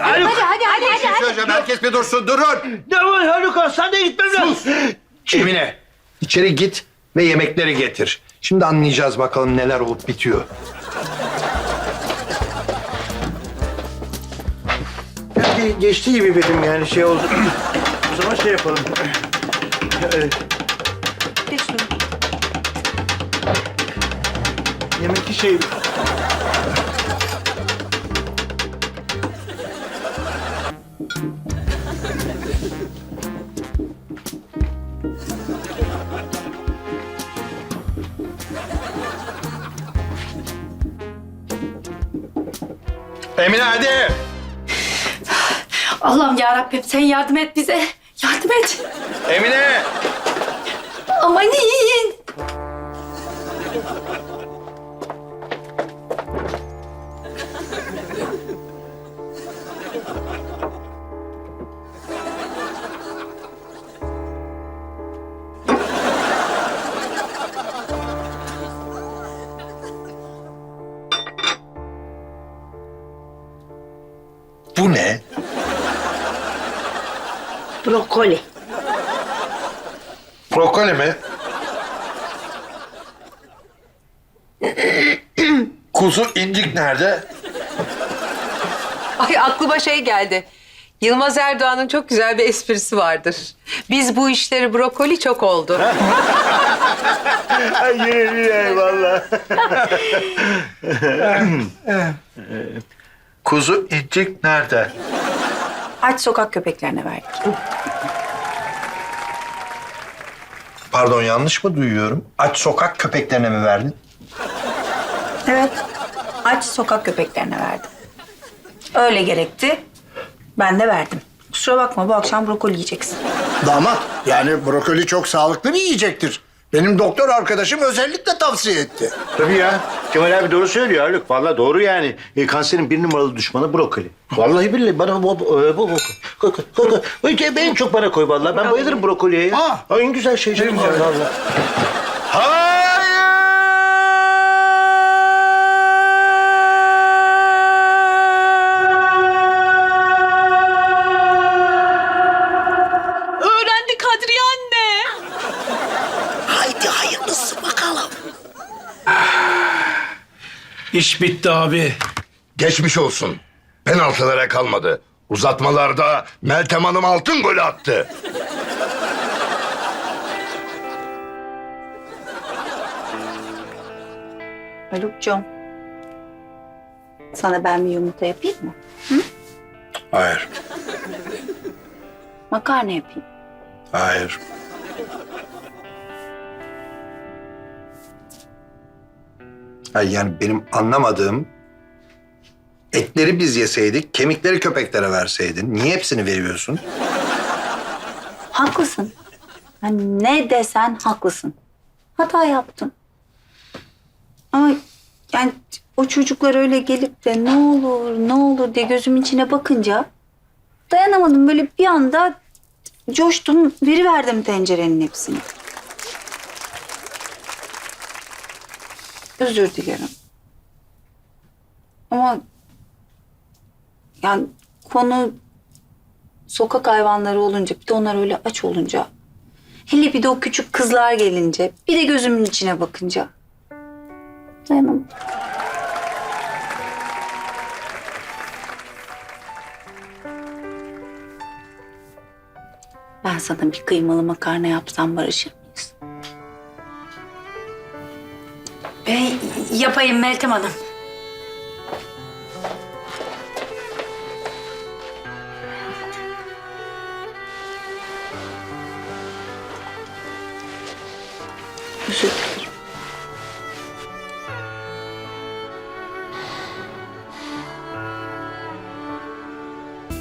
Haluk. Hadi hadi hadi. Şey söyleyeceğim. Herkes bir dursun. Durun. Ne var Haluk hastaneye gitmem lazım. Emine. içeri git ve yemekleri getir. Şimdi anlayacağız bakalım neler olup bitiyor. Yani geçti gibi benim yani şey oldu. o zaman şey yapalım. Ee, Geç şunu. Yemek şey... Emine hadi. Allah'ım ya Rabbim sen yardım et bize. Yardım et. Emine. Amanin. Bu Brokoli. Brokoli mi? Kuzu incik nerede? Ay aklıma şey geldi. Yılmaz Erdoğan'ın çok güzel bir esprisi vardır. Biz bu işleri brokoli çok oldu. Ay yine yine valla. Kuzu incik nerede? Aç sokak köpeklerine verdik. Pardon yanlış mı duyuyorum? Aç sokak köpeklerine mi verdin? Evet. Aç sokak köpeklerine verdim. Öyle gerekti. Ben de verdim. Kusura bakma bu akşam brokoli yiyeceksin. Damat, yani brokoli çok sağlıklı bir yiyecektir. Benim doktor arkadaşım özellikle tavsiye etti. Tabii ya. Kemal abi doğru söylüyor Haluk. Valla doğru yani. E, kanserin bir numaralı düşmanı brokoli. Vallahi billahi bana bu, bu, bu, bu. Şey, En çok bana koy vallahi. Ben bayılırım brokoliye ya. Ay, en güzel şey. Allah Allah. Öğrendi İş bitti abi. Geçmiş olsun. Penaltılara kalmadı. Uzatmalarda Meltem Hanım altın golü attı. Haluk'cum. Sana ben bir yumurta yapayım mı? Hayır. Makarna yapayım. Hayır. Yani benim anlamadığım etleri biz yeseydik, kemikleri köpeklere verseydin. Niye hepsini veriyorsun? Haklısın. Yani ne desen haklısın. Hata yaptın. Ama yani o çocuklar öyle gelip de ne olur ne olur diye gözümün içine bakınca dayanamadım. Böyle bir anda coştum, veriverdim tencerenin hepsini. Özür dilerim. Ama yani konu sokak hayvanları olunca bir de onlar öyle aç olunca hele bir de o küçük kızlar gelince bir de gözümün içine bakınca dayanamadım. Ben sana bir kıymalı makarna yapsam barışır mıyız? Yapayım Meltem Hanım. Özür dilerim.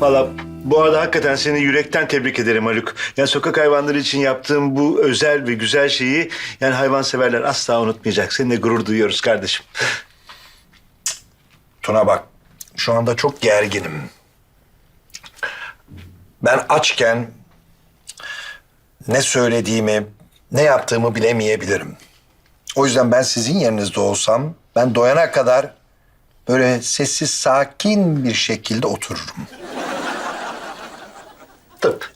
Valla bu arada hakikaten seni yürekten tebrik ederim Haluk. Yani sokak hayvanları için yaptığım bu özel ve güzel şeyi yani hayvanseverler asla unutmayacak. Seninle gurur duyuyoruz kardeşim. Tuna bak, şu anda çok gerginim. Ben açken ne söylediğimi, ne yaptığımı bilemeyebilirim. O yüzden ben sizin yerinizde olsam, ben doyana kadar böyle sessiz sakin bir şekilde otururum. Tıp.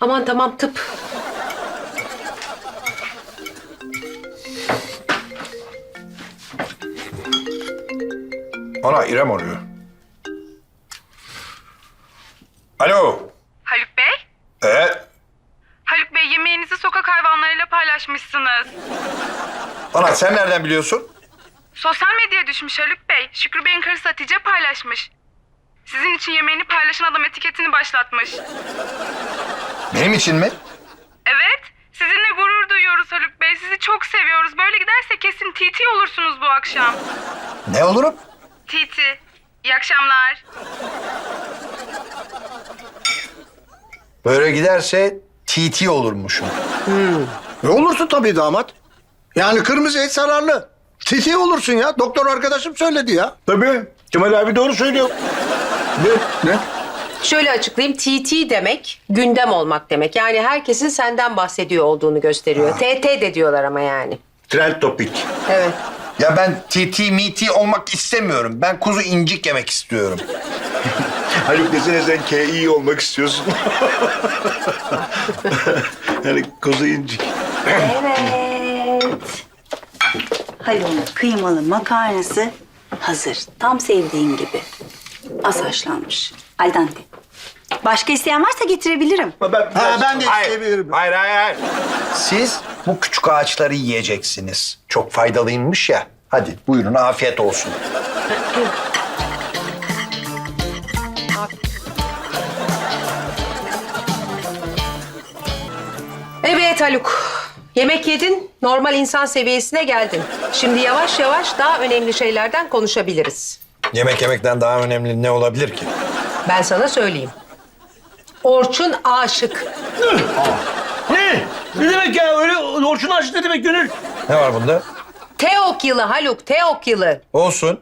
Aman tamam tıp. Ana İrem arıyor. Alo. Haluk Bey? Evet. Haluk Bey yemeğinizi sokak hayvanlarıyla paylaşmışsınız. Ana sen nereden biliyorsun? Sosyal medyaya düşmüş Haluk Bey. Şükrü Bey'in karısı Hatice paylaşmış. Sizin için yemeğini paylaşan adam etiketini başlatmış. Benim için mi? Evet, sizinle gurur duyuyoruz Haluk Bey. Sizi çok seviyoruz. Böyle giderse kesin TT olursunuz bu akşam. Ne olurum? TT. İyi akşamlar. Böyle giderse TT olurmuşum. E olursun tabii damat. Yani kırmızı et zararlı. Titi olursun ya. Doktor arkadaşım söyledi ya. Tabii. Kemal abi doğru söylüyor. Ne? Ne? Şöyle açıklayayım. TT demek gündem olmak demek. Yani herkesin senden bahsediyor olduğunu gösteriyor. TT de diyorlar ama yani. Trend topik. Evet. Ya ben TT MT olmak istemiyorum. Ben kuzu incik yemek istiyorum. Haluk desene sen KI olmak istiyorsun. yani kuzu incik. Evet. Halil'in kıymalı makarnası hazır. Tam sevdiğin gibi. Az haşlanmış. Al dente. Başka isteyen varsa getirebilirim. Ben, Ha ben de isteyebilirim. Hayır hayır hayır. Siz bu küçük ağaçları yiyeceksiniz. Çok faydalıymış ya. Hadi buyurun afiyet olsun. Evet Haluk. Yemek yedin, normal insan seviyesine geldin. Şimdi yavaş yavaş daha önemli şeylerden konuşabiliriz. Yemek yemekten daha önemli ne olabilir ki? Ben sana söyleyeyim. Orçun aşık. Ne? Ne demek ya? Öyle Orçun aşık ne demek Gönül? Ne var bunda? Teok yılı Haluk, Teok yılı. Olsun.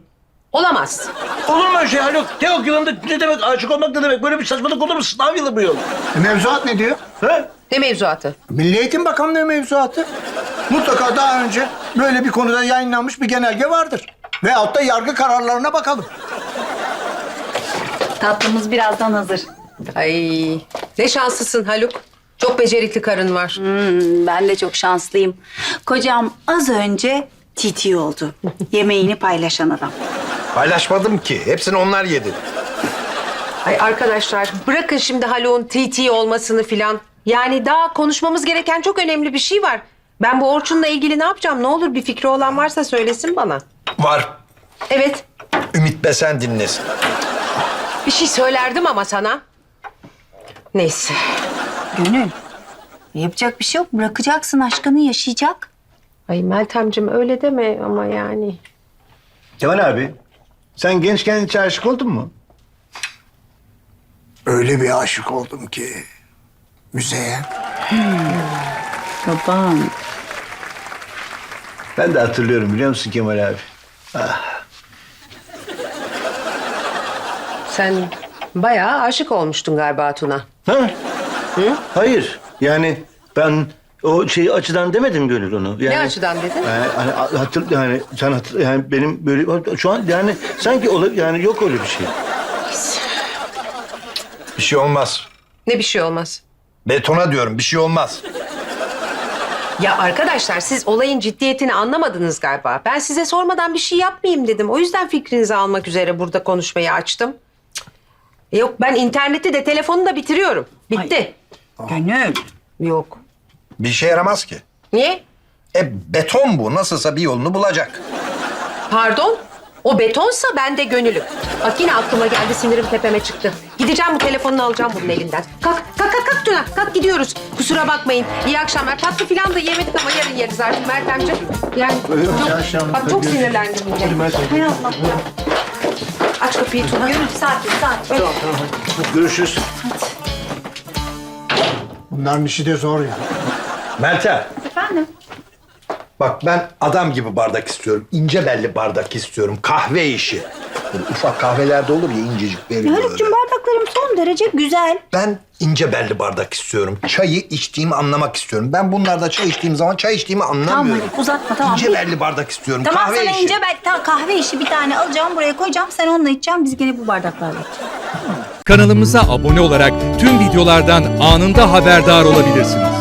Olamaz. Olur mu öyle şey Haluk? Teok yılında ne demek? Aşık olmak ne demek? Böyle bir saçmalık olur mu? Sınav yılı bu yıl. E, Mevzuat ne diyor? Ha? Ne mevzuatı? Milli Eğitim Bakanlığı mevzuatı. Mutlaka daha önce böyle bir konuda yayınlanmış bir genelge vardır. Veyahut da yargı kararlarına bakalım. Tatlımız birazdan hazır. Ay ne şanslısın Haluk. Çok becerikli karın var. Hmm, ben de çok şanslıyım. Kocam az önce titi oldu. Yemeğini paylaşan adam. Paylaşmadım ki. Hepsini onlar yedi. Ay arkadaşlar bırakın şimdi Haluk'un TT olmasını filan. Yani daha konuşmamız gereken çok önemli bir şey var. Ben bu Orçun'la ilgili ne yapacağım? Ne olur bir fikri olan varsa söylesin bana. Var. Evet Ümit Besen dinlesin. bir şey söylerdim ama sana. Neyse. Gönül. Yapacak bir şey yok. Bırakacaksın aşkını yaşayacak. Ay Meltemciğim öyle deme ama yani. Kemal abi sen gençken hiç aşık oldun mu? Öyle bir aşık oldum ki. Müzeye. Babam. Ben de hatırlıyorum biliyor musun Kemal abi? Sen bayağı aşık olmuştun galiba Tuna. Ha? Hayır. Yani ben o şey açıdan demedim Gönül onu. Yani, Ne açıdan dedin? Yani, hani hatır, yani sen hatır, yani benim böyle şu an yani sanki ola, yani yok öyle bir şey. Bir şey olmaz. Ne bir şey olmaz. Betona diyorum bir şey olmaz. Ya arkadaşlar siz olayın ciddiyetini anlamadınız galiba. Ben size sormadan bir şey yapmayayım dedim. O yüzden fikrinizi almak üzere burada konuşmayı açtım. Yok ben interneti de telefonu da bitiriyorum. Bitti. Gönül. Yok. Bir işe yaramaz ki. Niye? E beton bu. Nasılsa bir yolunu bulacak. Pardon? O betonsa ben de gönülüm. Bak yine aklıma geldi sinirim tepeme çıktı. Gideceğim bu telefonunu alacağım bunun elinden. Kalk kalk kalk kalk Tuna kalk gidiyoruz. Kusura bakmayın. İyi akşamlar. Tatlı falan da yemedik ama yarın yeriz artık Meltemciğim. Yani çok, bak çok sinirlendim yine. Hay Allah ya. Aç kapıyı Tuna. Gönül sakin sakin. Görüşürüz. Bunların işi de zor ya. Meltem. Bak ben adam gibi bardak istiyorum. ince belli bardak istiyorum. Kahve işi. Böyle ufak kahvelerde olur ya incecik belli böyle. Haluk'cum bardaklarım son derece güzel. Ben ince belli bardak istiyorum. Çayı içtiğimi anlamak istiyorum. Ben bunlarda çay içtiğim zaman çay içtiğimi Tamam anlamıyorum. Haluk uzatma tamam. İnce Bir- belli bardak istiyorum. Tamam Kahve sana işi. ince ben tamam, kahve işi bir tane alacağım buraya koyacağım. Sen onunla içeceksin biz gene bu bardaklarla içeceğiz. Kanalımıza abone olarak tüm videolardan anında haberdar olabilirsiniz.